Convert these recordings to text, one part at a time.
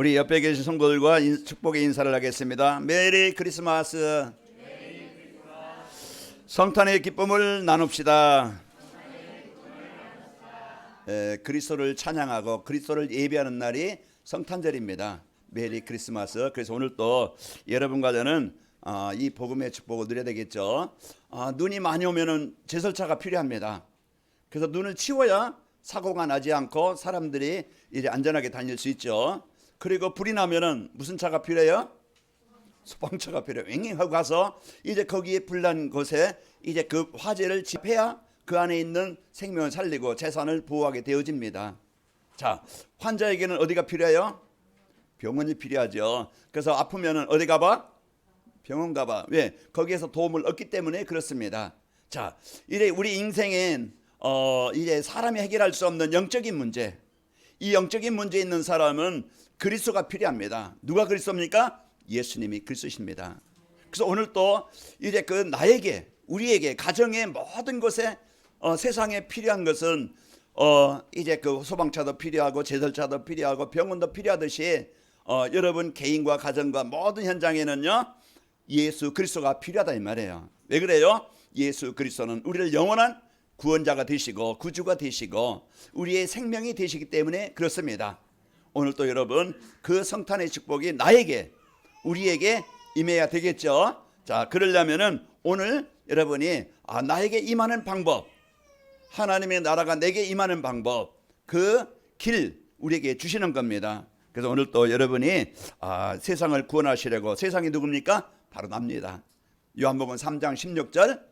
우리 옆에 계신 성도들과 인- 축복의 인사를 하겠습니다. 메리 크리스마스. 성탄의 기쁨을 나눕시다. 에, 그리스도를 찬양하고 그리스도를 예배하는 날이 성탄절입니다. 메리 크리스마스. 그래서 오늘 또 여러분과 저는 아, 이 복음의 축복을 누려야 되겠죠. 아, 눈이 많이 오면은 제설차가 필요합니다. 그래서 눈을 치워야 사고가 나지 않고 사람들이 이제 안전하게 다닐 수 있죠. 그리고 불이 나면은 무슨 차가 필요해요? 소방차가 필요해요. 앵앵하고 가서 이제 거기에 불난 곳에 이제 그 화재를 집해야 그 안에 있는 생명을 살리고 재산을 보호하게 되어집니다. 자, 환자에게는 어디가 필요해요? 병원이 필요하죠. 그래서 아프면은 어디 가봐? 병원 가봐. 왜? 거기에서 도움을 얻기 때문에 그렇습니다. 자, 이제 우리 인생엔 어 이제 사람이 해결할 수 없는 영적인 문제. 이 영적인 문제 있는 사람은 그리스도가 필요합니다. 누가 그리스도입니까? 예수님이 그리스도십니다. 그래서 오늘 또 이제 그 나에게 우리에게 가정의 모든 것에 어, 세상에 필요한 것은 어 이제 그 소방차도 필요하고 제설차도 필요하고 병원도 필요하듯이 어 여러분 개인과 가정과 모든 현장에는요 예수 그리스도가 필요하다 이 말이에요. 왜 그래요? 예수 그리스도는 우리를 영원한 구원자가 되시고 구주가 되시고 우리의 생명이 되시기 때문에 그렇습니다. 오늘 또 여러분 그 성탄의 축복이 나에게 우리에게 임해야 되겠죠. 자, 그러려면은 오늘 여러분이 아, 나에게 임하는 방법, 하나님의 나라가 내게 임하는 방법, 그 길 우리에게 주시는 겁니다. 그래서 오늘 또 여러분이 아, 세상을 구원하시려고 세상이 누굽니까? 바로 납니다. 요한복음 3장 16절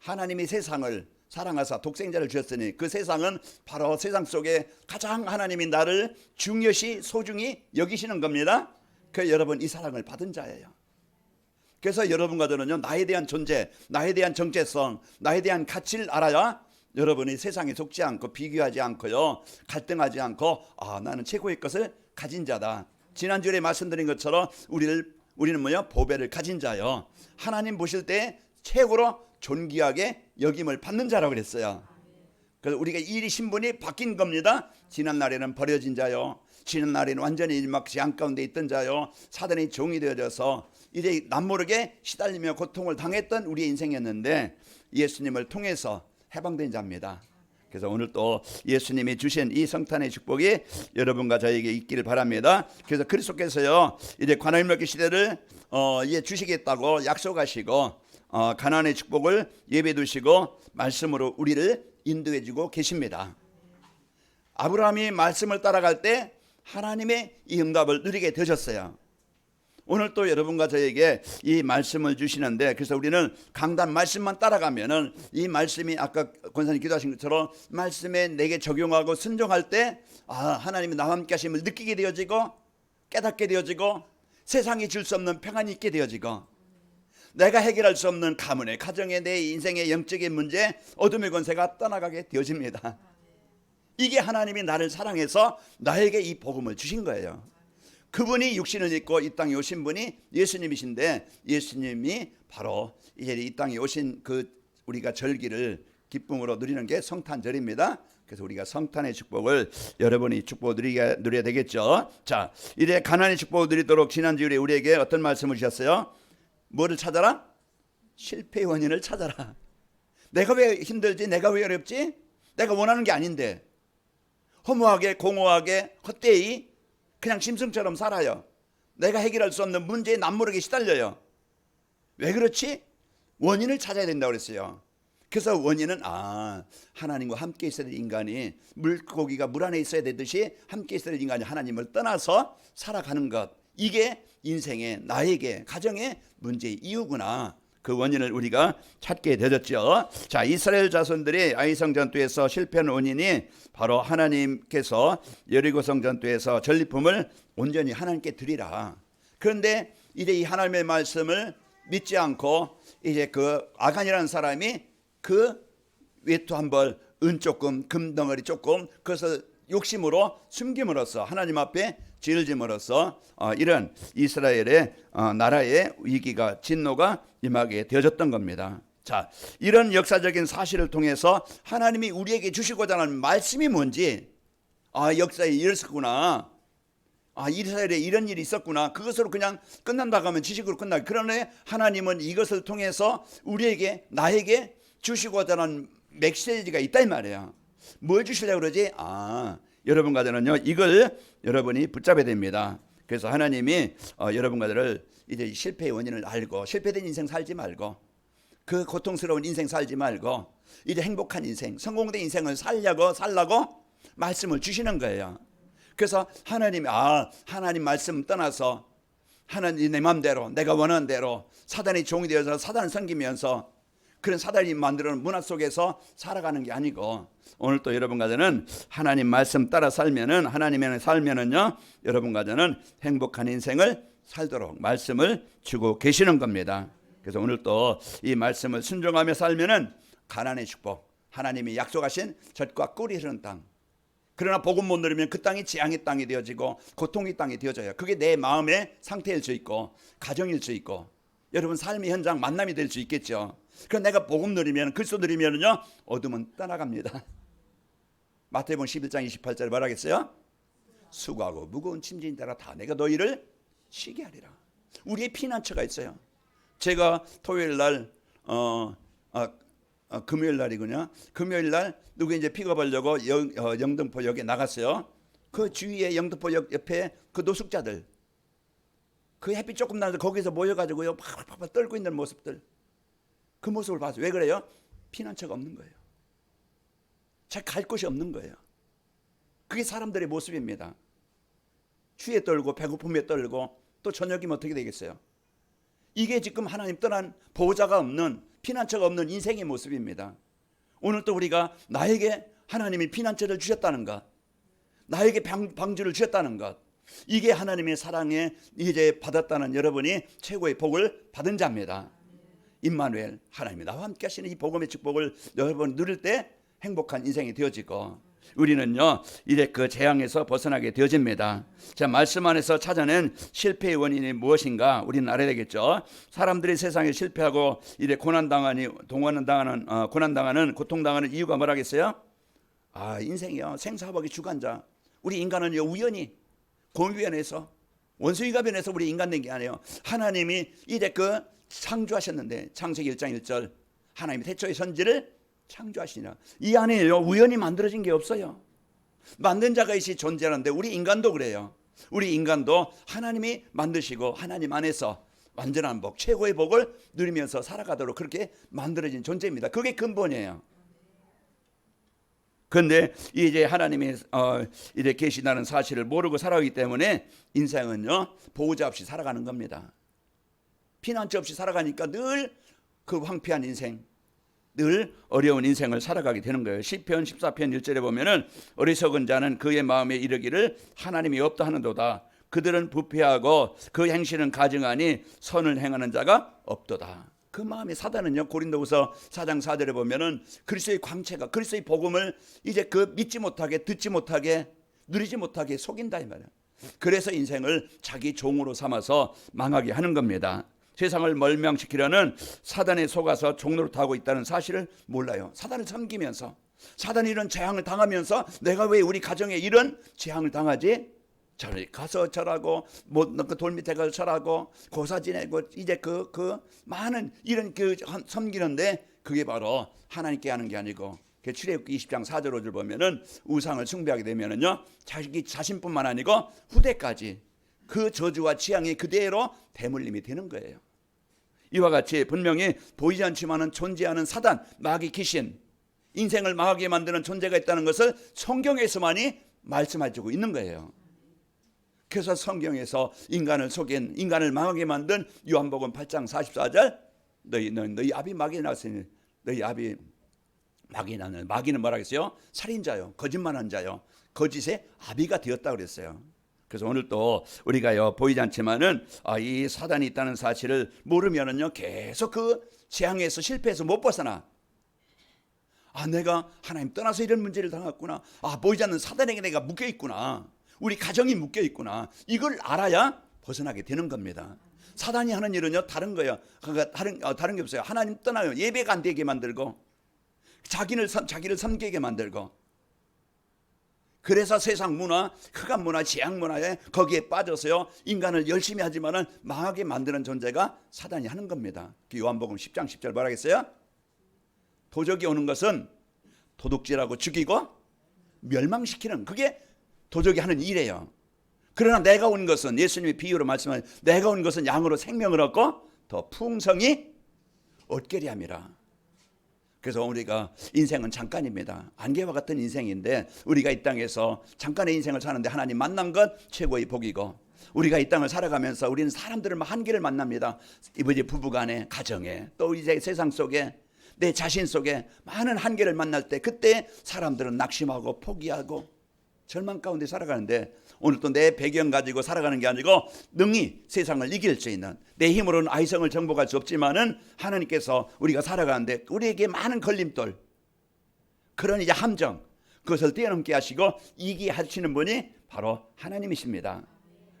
하나님이 세상을 사랑하사 독생자를 주셨으니 그 세상은 바로 세상 속에 가장 하나님이 나를 중요시 소중히 여기시는 겁니다. 그 여러분 이 사랑을 받은 자예요. 그래서 여러분과 저는요 나에 대한 존재, 나에 대한 정체성, 나에 대한 가치를 알아야 여러분이 세상에 속지 않고 비교하지 않고요 갈등하지 않고 아 나는 최고의 것을 가진 자다. 지난 주에 말씀드린 것처럼 우리를 우리는 뭐야 보배를 가진 자요. 하나님 보실 때 최고로 존귀하게 여김을 받는 자라고 그랬어요. 그래서 우리가 이 신분이 바뀐 겁니다. 지난 날에는 버려진 자요. 지난 날에는 완전히 일막시 안 가운데 있던 자요. 사단의 종이 되어져서 이제 남모르게 시달리며 고통을 당했던 우리의 인생이었는데 예수님을 통해서 해방된 자입니다. 그래서 오늘 또 예수님이 주신 이 성탄의 축복이 여러분과 저에게 있기를 바랍니다. 그래서 그리스도께서요 이제 관할 먹기 시대를 어 이제 주시겠다고 약속하시고 어 가난의 축복을 예배 두시고 말씀으로 우리를 인도해 주고 계십니다. 아브라함이 말씀을 따라갈 때 하나님의 이 응답을 누리게 되셨어요. 오늘 또 여러분과 저에게 이 말씀을 주시는데 그래서 우리는 강단 말씀만 따라가면은 이 말씀이 아까 권사님 기도하신 것처럼 말씀에 내게 적용하고 순종할 때 아, 하나님이 나와 함께 하심을 느끼게 되어지고 깨닫게 되어지고 세상이 줄 수 없는 평안이 있게 되어지고 내가 해결할 수 없는 가문의 가정의 내 인생의 영적인 문제 어둠의 권세가 떠나가게 되어집니다. 이게 하나님이 나를 사랑해서 나에게 이 복음을 주신 거예요. 그분이 육신을 입고 이 땅에 오신 분이 예수님이신데 예수님이 바로 이제 이 땅에 오신 그 우리가 절기를 기쁨으로 누리는 게 성탄절입니다. 그래서 우리가 성탄의 축복을 여러분이 축복 누리게 누려야 되겠죠. 자, 이제 가난의 축복을 누리도록 지난주에 우리에게 어떤 말씀을 주셨어요? 뭐를 찾아라? 실패의 원인을 찾아라. 내가 왜 힘들지? 내가 왜 어렵지? 내가 원하는 게 아닌데 허무하게 공허하게 헛되이 그냥 심승처럼 살아요. 내가 해결할 수 없는 문제에 남모르게 시달려요. 왜 그렇지? 원인을 찾아야 된다고 그랬어요. 그래서 원인은 아 하나님과 함께 있어야 될 인간이 물고기가 물 안에 있어야 되듯이 함께 있어야 될 인간이 하나님을 떠나서 살아가는 것 이게 인생의 나에게 가정의 문제의 이유구나. 그 원인을 우리가 찾게 되었죠. 자, 이스라엘 자손들이 아이성 전투에서 실패한 원인이 바로 하나님께서 여리고성 전투에서 전리품을 온전히 하나님께 드리라. 그런데 이제 이 하나님의 말씀을 믿지 않고 이제 그 아간이라는 사람이 그 외투 한 벌, 은 조금, 금 덩어리 조금, 그래서 욕심으로 숨김으로써 하나님 앞에 죄를 짐으로써 어, 이런 이스라엘의 어, 나라의 위기가 진노가 임하게 되어졌던 겁니다. 자, 이런 역사적인 사실을 통해서 하나님이 우리에게 주시고자 하는 말씀이 뭔지 아 역사에 이랬었구나. 아 이스라엘에 이런 일이 있었구나 그것으로 그냥 끝난다고 하면 지식으로 끝나 그러네 하나님은 이것을 통해서 우리에게 나에게 주시고자 하는 메시지가 있다 이 말이야 뭘 주시려고 그러지 아 여러분과들은요 이걸 여러분이 붙잡아야 됩니다 그래서 하나님이 어, 여러분과들을 이제 실패의 원인을 알고 실패된 인생 살지 말고 그 고통스러운 인생 살지 말고 이제 행복한 인생, 성공된 인생을 살려고 살라고 말씀을 주시는 거예요. 그래서 하나님이 아 하나님 말씀 떠나서 하나님 내 마음대로 내가 원하는 대로 사단의 종이 되어서 사단을 섬기면서 그런 사단이 만드는 문화 속에서 살아가는 게 아니고 오늘 또 여러분과 저는 하나님 말씀 따라 살면은 하나님의 살면은요 여러분과 저는 행복한 인생을 살도록 말씀을 주고 계시는 겁니다. 그래서 오늘 또 이 말씀을 순종하며 살면은 가난의 축복 하나님이 약속하신 젖과 꿀이 흐르는 땅 그러나 복음 못 누리면 그 땅이 재앙의 땅이 되어지고 고통의 땅이 되어져요. 그게 내 마음의 상태일 수 있고 가정일 수 있고 여러분 삶의 현장 만남이 될 수 있겠죠. 그럼 내가 복음 누리면 그리스도 누리면은요 어둠은 떠나갑니다. 마태복음 11장 28절에 말하겠어요? 수고하고 무거운 짐진 따라 다 내가 너희를 쉬게 하리라. 우리의 피난처가 있어요. 제가 토요일 날 어, 아, 아, 금요일 날이군요. 금요일 날 누구 이제 픽업하려고 영, 어, 영등포역에 나갔어요. 그 주위에 영등포역 옆에 그 노숙자들 그 햇빛 조금 나는데 거기서 모여가지고요 팍팍팍 떨고 있는 모습들 그 모습을 봐서 왜 그래요? 피난처가 없는 거예요. 잘 갈 곳이 없는 거예요. 그게 사람들의 모습입니다. 추위에 떨고 배고픔에 떨고 또 저녁이면 어떻게 되겠어요? 이게 지금 하나님 떠난 보호자가 없는 피난처가 없는 인생의 모습입니다. 오늘 또 우리가 나에게 하나님이 피난처를 주셨다는 것, 나에게 방, 방주를 주셨다는 것, 이게 하나님의 사랑에 이제 받았다는 여러분이 최고의 복을 받은 자입니다. 임마누엘 하나님이 나와 함께 하시는 이 복음의 축복을 여러분 누릴 때 행복한 인생이 되어지고 우리는요 이제 그 재앙에서 벗어나게 되어집니다. 자 말씀 안에서 찾아낸 실패의 원인이 무엇인가 우리는 알아야 되겠죠. 사람들이 세상에 실패하고 이제 고난 당하니 동원 당하는 어, 고난 당하는 고통 당하는 이유가 뭐라겠어요? 아 인생이요 생사하복의 주관자. 우리 인간은요 우연히 공유변에서 원수이가변에서 우리 인간 된 게 아니에요. 하나님이 이제 그 창조하셨는데 창세기 1장 1절 하나님이 태초의 선지를 창조하시니라. 이 안에요 우연히 만들어진 게 없어요. 만든 자가 있이 존재하는데 우리 인간도 그래요. 우리 인간도 하나님이 만드시고 하나님 안에서 완전한 복, 최고의 복을 누리면서 살아가도록 그렇게 만들어진 존재입니다. 그게 근본이에요. 근데 이제 하나님이 어, 이제 계시다는 사실을 모르고 살아가기 때문에 인생은요 보호자 없이 살아가는 겁니다. 피난처 없이 살아가니까 늘 그 황폐한 인생, 늘 어려운 인생을 살아가게 되는 거예요. 시편 14편 1절에 보면은 어리석은 자는 그의 마음에 이르기를 하나님이 없다 하는도다. 그들은 부패하고 그 행실은 가증하니 선을 행하는 자가 없도다. 그 마음에 사단은요 고린도후서 4장 4절에 보면은 그리스도의 광채가 그리스도의 복음을 이제 그 믿지 못하게 듣지 못하게 누리지 못하게 속인다 이 말이야. 그래서 인생을 자기 종으로 삼아서 망하게 하는 겁니다. 세상을 멀명시키려는 사단에 속아서 종로를 하고 있다는 사실을 몰라요. 사단을 섬기면서 사단이 이런 재앙을 당하면서 내가 왜 우리 가정에 이런 재앙을 당하지? 저리 가서 절하고 뭐그 밑에 가서 절하고 고사 지내고 이제 그그 많은 이런 그 섬기는데 그게 바로 하나님께 하는 게 아니고 그 출애굽기 20장 4절 5절 보면은 우상을 숭배하게 되면은요 자기 자신뿐만 아니고 후대까지 그 저주와 취향이 그대로 대물림이 되는 거예요. 이와 같이 분명히 보이지 않지만은 존재하는 사단, 마귀 귀신, 인생을 망하게 만드는 존재가 있다는 것을 성경에서만이 말씀해주고 있는 거예요. 그래서 성경에서 인간을 속인 인간을 망하게 만든 요한복음 8장 44절 너희 너희, 너희 아비 마귀 낳았으니 너희 아비 마귀 낳는 마귀는 뭐라겠어요? 살인자요, 거짓말한 자요, 거짓의 아비가 되었다 그랬어요. 그래서 오늘 또 우리가요 보이지 않지만은 아, 이 사단이 있다는 사실을 모르면은요 계속 그 재앙에서 실패해서 못 벗어나. 아 내가 하나님 떠나서 이런 문제를 당했구나. 아 보이지 않는 사단에게 내가 묶여 있구나. 우리 가정이 묶여 있구나. 이걸 알아야 벗어나게 되는 겁니다. 사단이 하는 일은요 다른 거예요. 그러니까 다른 어, 다른 게 없어요. 하나님 떠나요. 예배가 안 되게 만들고 자기를 섬, 자기를 섬기게 만들고 그래서 세상 문화, 흑암 문화, 지향 문화에 거기에 빠져서요 인간을 열심히 하지만은 망하게 만드는 존재가 사단이 하는 겁니다. 그 요한복음 10장 10절 뭐라겠어요? 도적이 오는 것은 도둑질하고 죽이고 멸망시키는 그게 도적이 하는 일이에요. 그러나 내가 온 것은 예수님이 비유로 말씀하신 내가 온 것은 양으로 생명을 얻고 더 풍성히 얻게리 함이라. 그래서 우리가 인생은 잠깐입니다. 안개와 같은 인생인데 우리가 이 땅에서 잠깐의 인생을 사는데 하나님 만난 것 최고의 복이고 우리가 이 땅을 살아가면서 우리는 사람들을 한계를 만납니다. 이제 부부간에 가정에 또 이제 세상 속에 내 자신 속에 많은 한계를 만날 때 그때 사람들은 낙심하고 포기하고 절망 가운데 살아가는데 오늘 또 내 배경 가지고 살아가는 게 아니고 능히 세상을 이길 수 있는 내 힘으로는 아이성을 정복할 수 없지만은 하나님께서 우리가 살아가는데 우리에게 많은 걸림돌 그런 이제 함정 그것을 뛰어넘게 하시고 이기 하시는 분이 바로 하나님이십니다.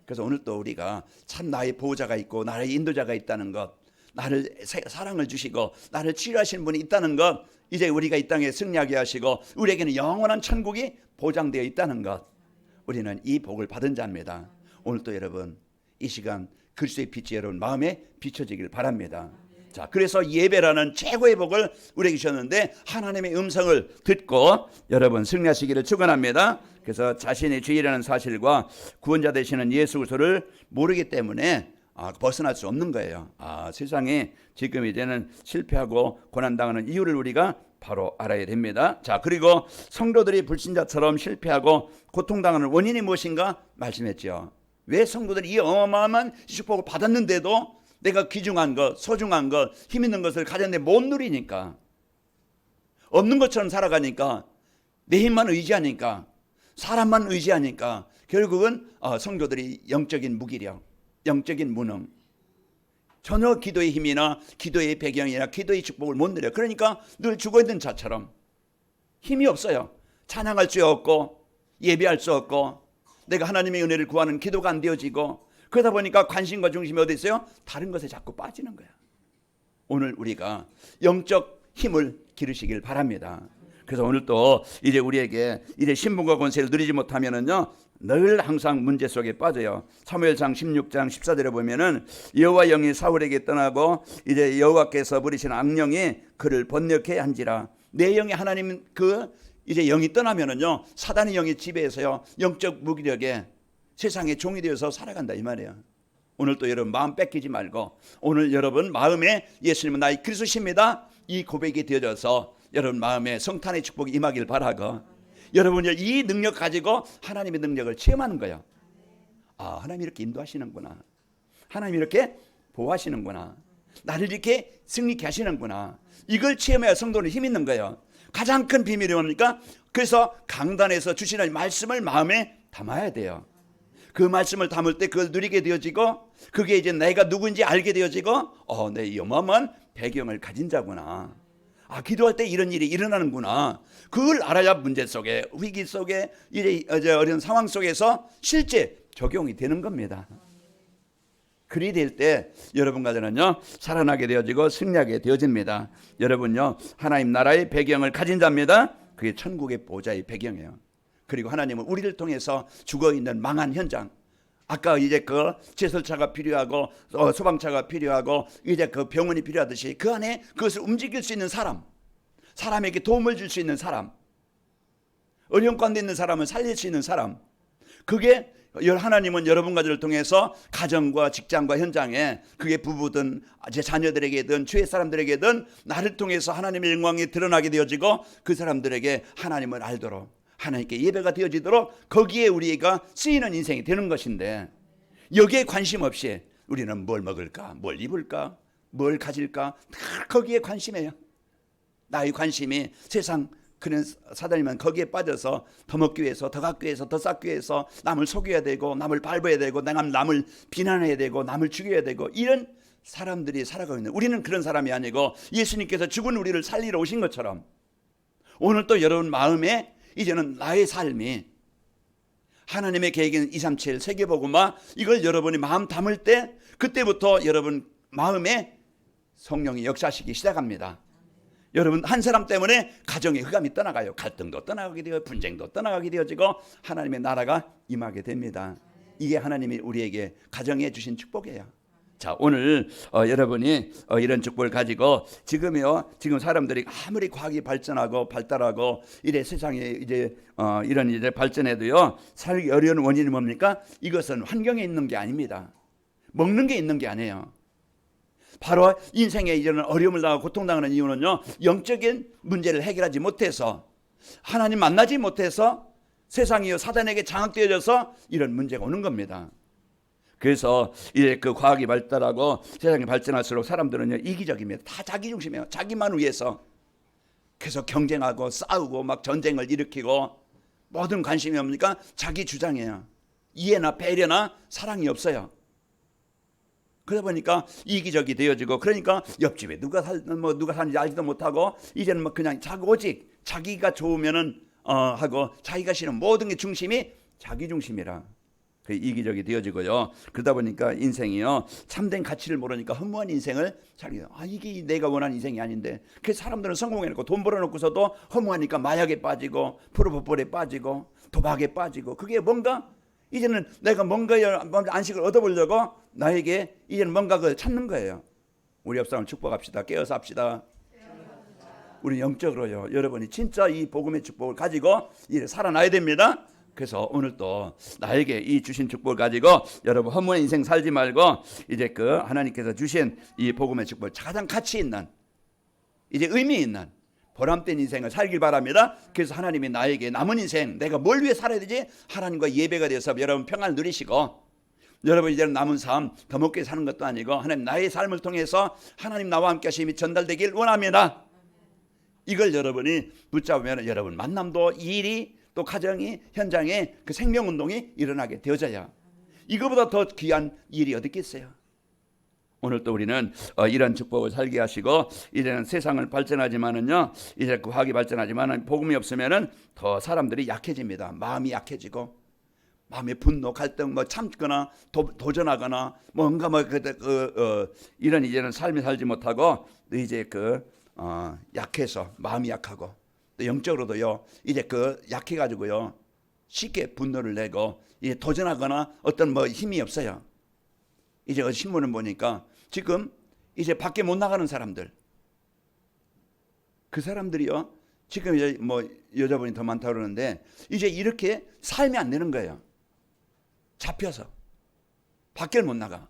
그래서 오늘 또 우리가 참 나의 보호자가 있고 나의 인도자가 있다는 것 나를 사- 사랑을 주시고 나를 치료하시는 분이 있다는 것 이제 우리가 이 땅에 승리하게 하시고 우리에게는 영원한 천국이 보장되어 있다는 것 우리는 이 복을 받은 자입니다. 오늘 또 여러분 이 시간 그리스도의 빛이 여러분 마음에 비춰지길 바랍니다. 자, 그래서 예배라는 최고의 복을 우리에게 주셨는데 하나님의 음성을 듣고 여러분 승리하시기를 축원합니다. 그래서 자신의 죄라는 사실과 구원자 되시는 예수 그리스도를 모르기 때문에 아, 벗어날 수 없는 거예요. 아, 세상에 지금 이제는 실패하고 고난당하는 이유를 우리가 바로 알아야 됩니다. 자, 그리고 성도들이 불신자처럼 실패하고 고통당하는 원인이 무엇인가 말씀했죠. 왜 성도들이 이 어마어마한 축복을 받았는데도 내가 귀중한 것, 소중한 것, 힘 있는 것을 가졌는데 못 누리니까 없는 것처럼 살아가니까 내 힘만 의지하니까 사람만 의지하니까 결국은 어, 성도들이 영적인 무기력, 영적인 무능, 전혀 기도의 힘이나 기도의 배경이나 기도의 축복을 못 누려. 그러니까 늘 죽어 있는 자처럼 힘이 없어요. 찬양할 수 없고 예배할 수 없고 내가 하나님의 은혜를 구하는 기도가 안 되어지고 그러다 보니까 관심과 중심이 어디 있어요? 다른 것에 자꾸 빠지는 거야. 오늘 우리가 영적 힘을 기르시길 바랍니다. 그래서 오늘 또 이제 우리에게 이제 신분과 권세를 누리지 못하면은요 늘 항상 문제 속에 빠져요. 사무엘상 16장 14절에 보면은 여호와 영이 사울에게 떠나고 이제 여호와께서 부리신 악령이 그를 번역해 한지라 내 영이 하나님 그 이제 영이 떠나면은요 사단의 영이 지배해서요 영적 무기력에 세상의 종이 되어서 살아간다 이 말이에요. 오늘 또 여러분 마음 뺏기지 말고 오늘 여러분 마음에 예수님은 나의 그리스도십니다. 이 고백이 되어져서 여러분 마음에 성탄의 축복이 임하길 바라고 여러분이 이 능력 가지고 하나님의 능력을 체험하는 거예요. 아 하나님 이렇게 인도하시는구나. 하나님 이렇게 보호하시는구나. 나를 이렇게 승리케 하시는구나. 이걸 체험해야 성도는 힘 있는 거예요. 가장 큰 비밀이 뭡니까? 그래서 강단에서 주시는 말씀을 마음에 담아야 돼요. 그 말씀을 담을 때 그걸 누리게 되어지고 그게 이제 내가 누구인지 알게 되어지고 어, 내 어마어마한 배경을 가진 자구나. 아, 기도할 때 이런 일이 일어나는구나. 그걸 알아야 문제 속에 위기 속에 어려운 상황 속에서 실제 적용이 되는 겁니다. 그리 될 때 여러분과 저는요 살아나게 되어지고 승리하게 되어집니다. 여러분요 하나님 나라의 배경을 가진 자입니다. 그게 천국의 보좌의 배경이에요. 그리고 하나님은 우리를 통해서 죽어 있는 망한 현장. 아까 이제 그 제설차가 필요하고 어, 소방차가 필요하고 이제 그 병원이 필요하듯이 그 안에 그것을 움직일 수 있는 사람, 사람에게 도움을 줄 수 있는 사람, 어려운 가운데 있는 사람을 살릴 수 있는 사람. 그게 하나님은 여러분과 저를 통해서 가정과 직장과 현장에 그게 부부든 제 자녀들에게든 주위 사람들에게든 나를 통해서 하나님의 영광이 드러나게 되어지고 그 사람들에게 하나님을 알도록 하나님께 예배가 되어지도록 거기에 우리가 쓰이는 인생이 되는 것인데 여기에 관심 없이 우리는 뭘 먹을까, 뭘 입을까, 뭘 가질까? 다 거기에 관심해요. 나의 관심이 세상 그런 사단이면 거기에 빠져서 더 먹기 위해서 더 갖기 위해서 더 쌓기 위해서 남을 속여야 되고 남을 밟아야 되고 남을 남을 비난해야 되고 남을 죽여야 되고 이런 사람들이 살아가고 있는 우리는 그런 사람이 아니고 예수님께서 죽은 우리를 살리러 오신 것처럼 오늘 또 여러분 마음에 이제는 나의 삶이 하나님의 계획인 237 세계복음화 이걸 여러분이 마음 담을 때 그때부터 여러분 마음에 성령이 역사하시기 시작합니다. 여러분 한 사람 때문에 가정의 흑암이 떠나가요. 갈등도 떠나가게 되어 분쟁도 떠나가게 되어지고 하나님의 나라가 임하게 됩니다. 이게 하나님이 우리에게 가정에 주신 축복이에요. 자 오늘 어, 여러분이 어, 이런 축복을 가지고 지금요 지금 사람들이 아무리 과학이 발전하고 발달하고 이래 세상에 이제 어, 이런 이제 발전해도요 살기 어려운 원인이 뭡니까? 이것은 환경에 있는 게 아닙니다. 먹는 게 있는 게 아니에요. 바로 인생에 이제는 어려움을 당하고 고통당하는 이유는요 영적인 문제를 해결하지 못해서 하나님 만나지 못해서 세상이요 사단에게 장악되어져서 이런 문제가 오는 겁니다. 그래서 이제 그 과학이 발달하고 세상이 발전할수록 사람들은요 이기적입니다. 다 자기 중심이에요. 자기만 위해서 계속 경쟁하고 싸우고 막 전쟁을 일으키고 모든 관심이 뭡니까? 자기 주장이에요. 이해나 배려나 사랑이 없어요. 그러다 보니까 이기적이 되어지고 그러니까 옆집에 누가 살뭐 누가 사는지 알지도 못하고 이제는 뭐 그냥 자기 오직 자기가 좋으면은 어 하고 자기가 싫은 모든 게 중심이 자기 중심이라 그 이기적이 되어지고요. 그러다 보니까 인생이요 참된 가치를 모르니까 허무한 인생을 살게. 아 이게 내가 원하는 인생이 아닌데. 그 사람들은 성공해놓고 돈 벌어놓고서도 허무하니까 마약에 빠지고 프로포폴에 빠지고 도박에 빠지고 그게 뭔가 이제는 내가 뭔가 안식을 얻어보려고 나에게 이제는 뭔가 그 찾는 거예요. 우리 옆 사람 축복합시다. 깨어서 합시다. 우리 영적으로요. 여러분이 진짜 이 복음의 축복을 가지고 이래 살아나야 됩니다. 그래서 오늘 또 나에게 이 주신 축복을 가지고 여러분 허무한 인생 살지 말고 이제 그 하나님께서 주신 이 복음의 축복을 가장 가치 있는 이제 의미 있는 보람된 인생을 살길 바랍니다. 그래서 하나님이 나에게 남은 인생 내가 뭘 위해 살아야 되지? 하나님과 예배가 되어서 여러분 평안을 누리시고 여러분 이제는 남은 삶 더 먹게 사는 것도 아니고 하나님 나의 삶을 통해서 하나님 나와 함께 하심이 전달되길 원합니다. 이걸 여러분이 붙잡으면 여러분 만남도 일이 또 가정이 현장에 그 생명운동이 일어나게 되어져야 이거보다 더 귀한 일이 어디 있겠어요? 오늘 또 우리는 어, 이런 축복을 살게 하시고 이제는 세상을 발전하지만은요 이제 그 화학이 발전하지만은 복음이 없으면은 더 사람들이 약해집니다. 마음이 약해지고 마음의 분노, 갈등, 뭐 참거나 도, 도전하거나 뭔가 뭐 그, 그 어, 이런 이제는 삶이 살지 못하고 이제 그 어, 약해서 마음이 약하고 또 영적으로도요 이제 그 약해 가지고요 쉽게 분노를 내고 이제 도전하거나 어떤 뭐 힘이 없어요. 이제 어제 신문을 보니까 지금 이제 밖에 못 나가는 사람들 그 사람들이요 지금 이제 뭐 여자분이 더 많다 그러는데 이제 이렇게 삶이 안 되는 거예요. 잡혀서 밖에 못 나가.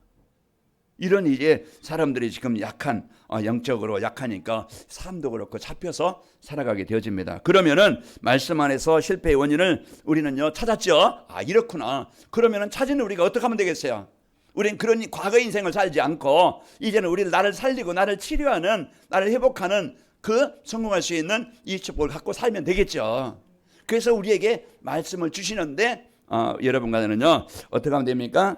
이런 이제 사람들이 지금 약한 어, 영적으로 약하니까 삶도 그렇고 잡혀서 살아가게 되어집니다. 그러면은 말씀 안에서 실패의 원인을 우리는요 찾았죠. 아 이렇구나. 그러면은 찾은 우리가 어떻게 하면 되겠어요? 우리는 그런 과거 인생을 살지 않고 이제는 우리를 나를 살리고 나를 치료하는 나를 회복하는 그 성공할 수 있는 이 축복을 갖고 살면 되겠죠. 그래서 우리에게 말씀을 주시는데 어, 여러분과는요 어떻게 하면 됩니까?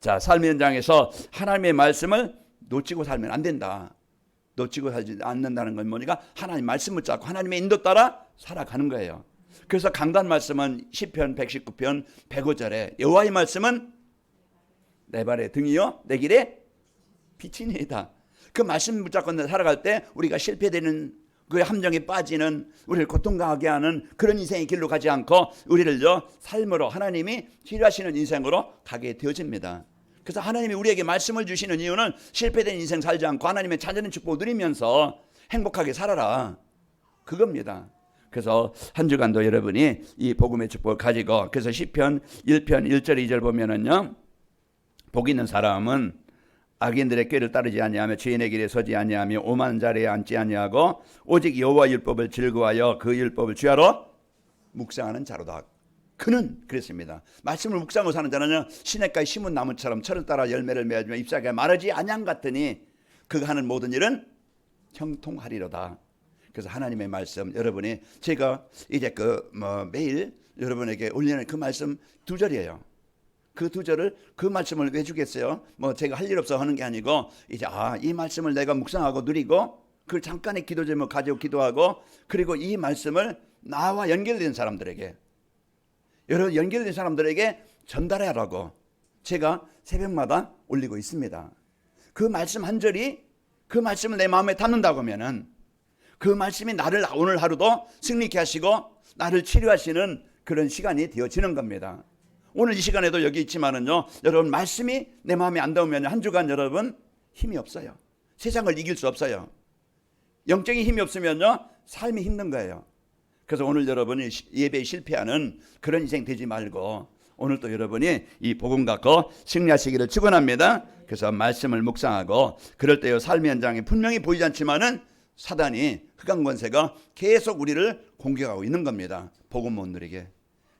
자, 삶 현장에서 하나님의 말씀을 놓치고 살면 안 된다. 놓치고 살지 않는다는 건 뭐니까 하나님 말씀 붙잡고 하나님의 인도 따라 살아가는 거예요. 그래서 강단 말씀은 시편 119편 105절에 여호와의 말씀은 내 발의 등이요 내 길에 빛이니이다. 그 말씀 붙잡고 살아갈 때 우리가 실패되는 그 함정에 빠지는 우리를 고통당하게 하는 그런 인생의 길로 가지 않고 우리를요 삶으로 하나님이 치료하시는 인생으로 가게 되어집니다. 그래서 하나님이 우리에게 말씀을 주시는 이유는 실패된 인생 살지 않고 하나님의 찾아낸 축복을 누리면서 행복하게 살아라 그겁니다. 그래서 한 주간도 여러분이 이 복음의 축복을 가지고 그래서 시편 1편 1절 2절 보면은요 복 있는 사람은 악인들의 꾀를 따르지 아니하며 죄인의 길에 서지 아니하며 오만 자리에 앉지 아니하고 오직 여호와 율법을 즐거워하여 그 율법을 주하러 묵상하는 자로다. 그는 그랬습니다. 말씀을 묵상하고 사는 자는 시냇가에 심은 나무처럼 철을 따라 열매를 맺으며 잎사귀가 마르지 아니한 같으니 그가 하는 모든 일은 형통하리로다. 그래서 하나님의 말씀 여러분이 제가 이제 그 뭐 매일 여러분에게 올리는 그 말씀 두 절이에요. 그 두 절을 그 말씀을 왜 주겠어요? 뭐 제가 할 일 없어 하는 게 아니고 이제 아 이 말씀을 내가 묵상하고 누리고 그 잠깐의 기도 제목 가지고 기도하고 그리고 이 말씀을 나와 연결된 사람들에게 여러 연결된 사람들에게 전달하라고 제가 새벽마다 올리고 있습니다. 그 말씀 한 절이 그 말씀을 내 마음에 담는다고 하면은 그 말씀이 나를 오늘 하루도 승리케 하시고 나를 치료하시는 그런 시간이 되어지는 겁니다. 오늘 이 시간에도 여기 있지만은요, 여러분 말씀이 내 마음에 안 닿으면 한 주간 여러분 힘이 없어요. 세상을 이길 수 없어요. 영적인 힘이 없으면요, 삶이 힘든 거예요. 그래서 오늘 여러분이 시- 예배에 실패하는 그런 인생 되지 말고 오늘 또 여러분이 이 복음 갖고 승리하시기를 축원합니다. 그래서 말씀을 묵상하고 그럴 때요 삶의 현장에 분명히 보이지 않지만은 사단이 흑암 권세가 계속 우리를 공격하고 있는 겁니다. 복음 못 누리게.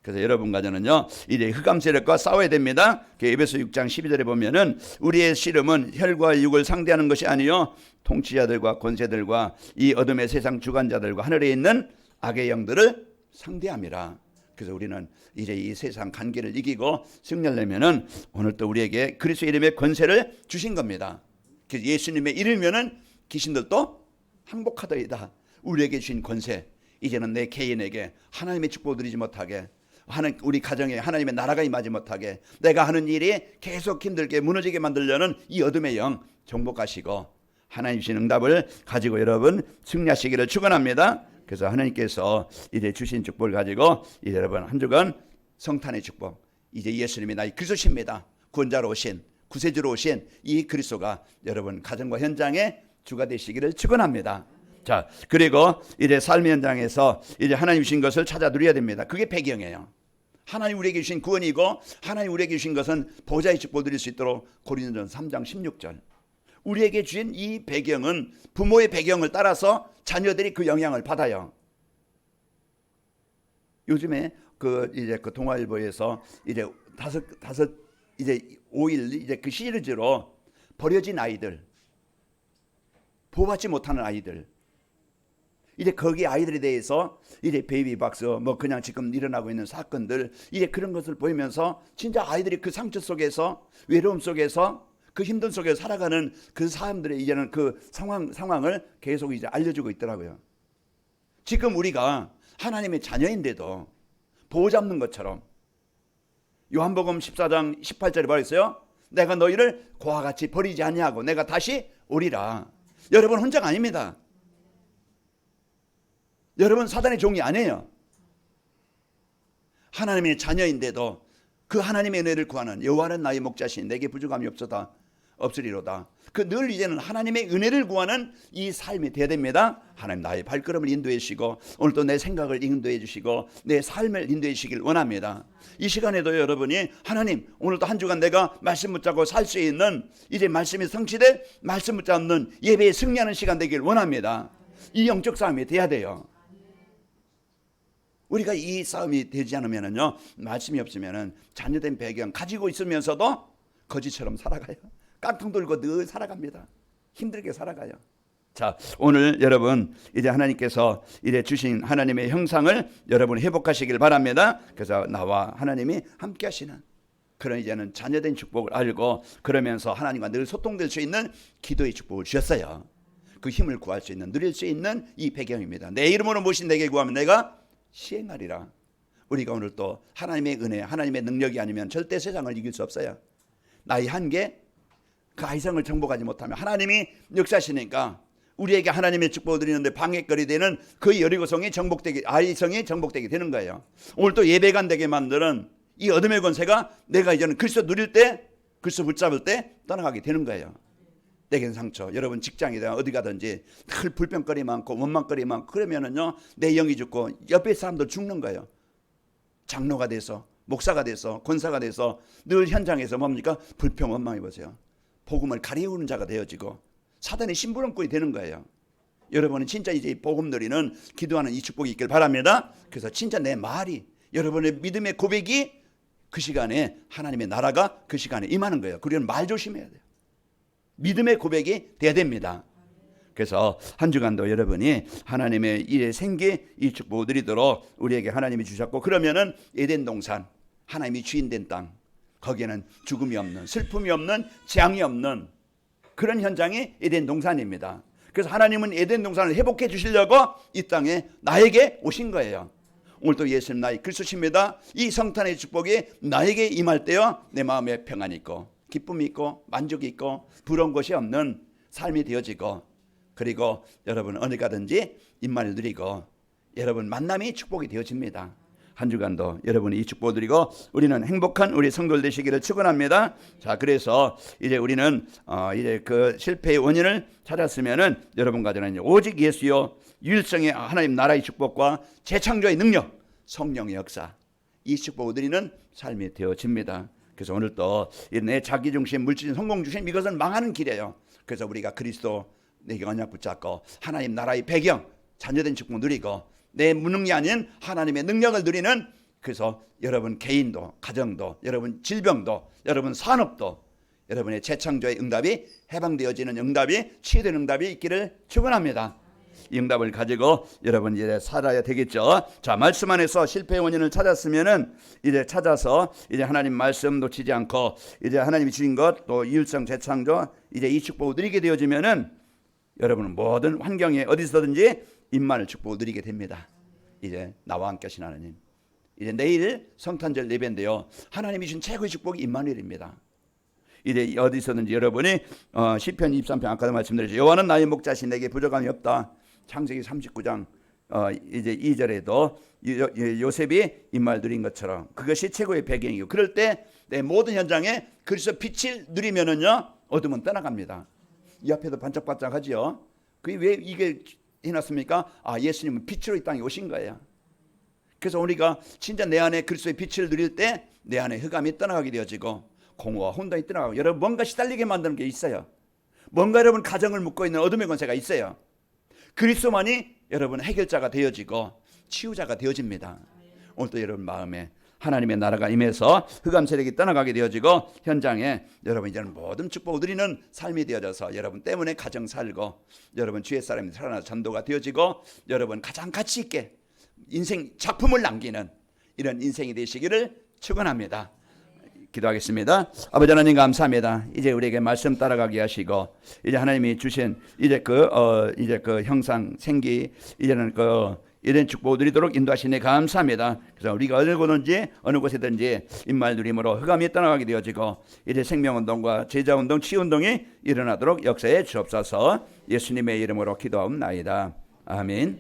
그래서 여러분과 저는요 이제 흑암 세력과 싸워야 됩니다. 그 에베소 6장 12절에 보면은 우리의 씨름은 혈과 육을 상대하는 것이 아니요 통치자들과 권세들과 이 어둠의 세상 주관자들과 하늘에 있는 악의 영들을 상대함이라. 그래서 우리는 이제 이 세상 관계를 이기고 승리하려면은 오늘 또 우리에게 그리스도 이름의 권세를 주신 겁니다. 그래서 예수님의 이름이면은 귀신들도 항복하더이다. 우리에게 주신 권세. 이제는 내 개인에게 하나님의 축복을 누리지 못하게 하는 우리 가정에 하나님의 나라가 임하지 못하게 내가 하는 일이 계속 힘들게 무너지게 만들려는 이 어둠의 영 정복하시고 하나님 주신 응답을 가지고 여러분 승리하시기를 축원합니다. 그래서 하나님께서 이제 주신 축복을 가지고 이제 여러분 한 주간 성탄의 축복 이제 예수님이 나의 그리스도십니다. 구원자로 오신 구세주로 오신 이 그리스도가 여러분 가정과 현장에 주가 되시기를 축원합니다. 자, 그리고 이제 삶의 현장에서 이제 하나님 주신 것을 찾아 누려야 됩니다. 그게 배경이에요. 하나님 우리에게 주신 구원이고 하나님 우리에게 주신 것은 보좌의 축복 드릴 수 있도록 고린도전 3장 16절. 우리에게 주신 이 배경은 부모의 배경을 따라서 자녀들이 그 영향을 받아요. 요즘에 그 이제 그 동아일보에서 이제 다섯 다섯 이제 5일 이제 그 시리즈로 버려진 아이들 보호받지 못하는 아이들 이제 거기 아이들에 대해서 이제 베이비 박스 뭐 그냥 지금 일어나고 있는 사건들 이제 그런 것을 보이면서 진짜 아이들이 그 상처 속에서 외로움 속에서 그 힘든 속에 살아가는 그 사람들의 이제는 그 상황 상황을 계속 이제 알려주고 있더라고요. 지금 우리가 하나님의 자녀인데도 보호 잡는 것처럼 요한복음 14장 18절에 말했어요. 내가 너희를 고와 같이 버리지 아니하고 내가 다시 오리라. 여러분 혼자가 아닙니다. 여러분 사단의 종이 아니에요. 하나님의 자녀인데도 그 하나님의 은혜를 구하는 여호와는 나의 목자신 내게 부족함이 없어다 없으리로다. 그 늘 이제는 하나님의 은혜를 구하는 이 삶이 되어야 됩니다. 하나님 나의 발걸음을 인도해 주시고 오늘 또내 생각을 인도해 주시고 내 삶을 인도해 주시길 원합니다. 이 시간에도 여러분이 하나님 오늘도 한 주간 내가 말씀 붙잡고 살 수 있는 이제 말씀이 성취될 말씀 붙잡는 예배에 승리하는 시간 되길 원합니다. 이 영적 싸움이 돼야 돼요. 우리가 이 싸움이 되지 않으면은요 말씀이 없으면은 자녀된 배경 가지고 있으면서도 거지처럼 살아가요. 깡통 들고 늘 살아갑니다. 힘들게 살아가요. 자 오늘 여러분 이제 하나님께서 이제 주신 하나님의 형상을 여러분 회복하시길 바랍니다. 그래서 나와 하나님이 함께 하시는 그런 이제는 자녀된 축복을 알고 그러면서 하나님과 늘 소통될 수 있는 기도의 축복을 주셨어요. 그 힘을 구할 수 있는 누릴 수 있는 이 배경입니다. 내 이름으로 모신 내게 구하면 내가 시행하리라. 우리가 오늘 또 하나님의 은혜, 하나님의 능력이 아니면 절대 세상을 이길 수 없어요. 나의 한계, 그 아이성을 정복하지 못하면 하나님이 역사하시니까 우리에게 하나님의 축복을 드리는데 방해거리 되는 그 여리고성이 정복되게 아이성이 정복되게 되는 거예요. 오늘 또 예배가 안 되게 만드는 이 어둠의 권세가 내가 이제는 그리스도 누릴 때 그리스도 붙잡을 때 떠나가게 되는 거예요. 내겐 상처. 여러분 직장이든 어디 가든지 늘 불평거리 많고 원망거리 많고 그러면은요 내 영이 죽고 옆에 사람들 죽는 거예요. 장로가 돼서 목사가 돼서 권사가 돼서 늘 현장에서 뭡니까 불평 원망해 보세요. 복음을 가리우는 자가 되어지고 사단의 심부름꾼이 되는 거예요. 여러분은 진짜 이제 복음 누리는 기도하는 이 축복이 있길 바랍니다. 그래서 진짜 내 말이 여러분의 믿음의 고백이 그 시간에 하나님의 나라가 그 시간에 임하는 거예요. 그리고 말 조심해야 돼요. 믿음의 고백이 돼야 됩니다. 그래서 한 주간도 여러분이 하나님의 일의 생기 이 축복을 드리도록 우리에게 하나님이 주셨고 그러면은 에덴 동산 하나님이 주인된 땅 거기에는 죽음이 없는 슬픔이 없는 재앙이 없는 그런 현장이 에덴 동산입니다. 그래서 하나님은 에덴 동산을 회복해 주시려고 이 땅에 나에게 오신 거예요. 오늘도 예수님 나의 그리스도십니다. 이 성탄의 축복이 나에게 임할 때요 내 마음에 평안이 있고 기쁨이 있고 만족이 있고 부러운 것이 없는 삶이 되어지고 그리고 여러분 어디 가든지 입만을 누리고 여러분 만남이 축복이 되어집니다. 한 주간도 여러분이 이 축복 드리고 우리는 행복한 우리 성도들 되시기를 축원합니다. 자, 그래서 이제 우리는 어 이제 그 실패의 원인을 찾았으면은 여러분과 저는 오직 예수요 유일성의 하나님 나라의 축복과 재창조의 능력, 성령의 역사 이 축복을 드리는 삶이 되어집니다. 그래서 오늘 또내 자기 중심 물질인 성공 중심 이것은 망하는 길이에요. 그래서 우리가 그리스도 내게 언약 붙잡고 하나님 나라의 배경 자녀된 축복 누리고 내 무능이 아닌 하나님의 능력을 누리는 그래서 여러분 개인도 가정도 여러분 질병도 여러분 산업도 여러분의 재창조의 응답이 해방되어지는 응답이 치유되는 응답이 있기를 축원합니다. 이 응답을 가지고 여러분 이제 살아야 되겠죠. 자 말씀 안에서 실패의 원인을 찾았으면은 이제 찾아서 이제 하나님 말씀 놓치지 않고 이제 하나님이 주신 것 또 이율성 재창조 이제 이 축복을 누리게 되어지면은 여러분은 모든 환경에 어디서든지 임만을 축복을 누리게 됩니다. 이제 나와 함께 하신 하나님. 이제 내일 성탄절 예배인데요. 하나님이 주신 최고의 축복이 임마누엘입니다. 이제 어디서든지 여러분이 어, 시편 23편 아까도 말씀드렸죠. 여호와는 나의 목자신 내게 부족함이 없다. 창세기 39장 어, 이제 2절에도 요, 요- 요셉이 임말 누린 것처럼 그것이 최고의 배경이고 그럴 때 내 모든 현장에 그리스도 빛을 누리면은요 어둠은 떠나갑니다. 이 앞에도 반짝반짝하지요. 그게 왜 이게 해놨습니까? 아 예수님은 빛으로 이 땅에 오신 거예요. 그래서 우리가 진짜 내 안에 그리스도의 빛을 누릴 때 내 안에 흑암이 떠나가게 되어지고 공허와 혼돈이 떠나가고 여러분 뭔가 시달리게 만드는 게 있어요. 뭔가 여러분 가정을 묶고 있는 어둠의 권세가 있어요. 그리스도만이 여러분 해결자가 되어지고 치유자가 되어집니다. 오늘도 여러분 마음에 하나님의 나라가 임해서 흑암 세력이 떠나가게 되어지고 현장에 여러분 이제는 모든 축복을 누리는 삶이 되어져서 여러분 때문에 가정 살고 여러분 주의 사람이 살아나 전도가 되어지고 여러분 가장 가치 있게 인생 작품을 남기는 이런 인생이 되시기를 축원합니다. 기도하겠습니다. 아버지 하나님 감사합니다. 이제 우리에게 말씀 따라가게 하시고 이제 하나님이 주신 이제 그 어, 이제 그 형상 생기 이제는 그 이런 축복 누리도록 인도하시니 감사합니다. 그래서 우리가 어느 곳든지 어느 곳에든지 입말 누림으로 흑암이 떠나가게 되어지고 이제 생명운동과 제자운동, 치유운동이 일어나도록 역사에 주옵소서 예수님의 이름으로 기도하옵나이다. 아멘.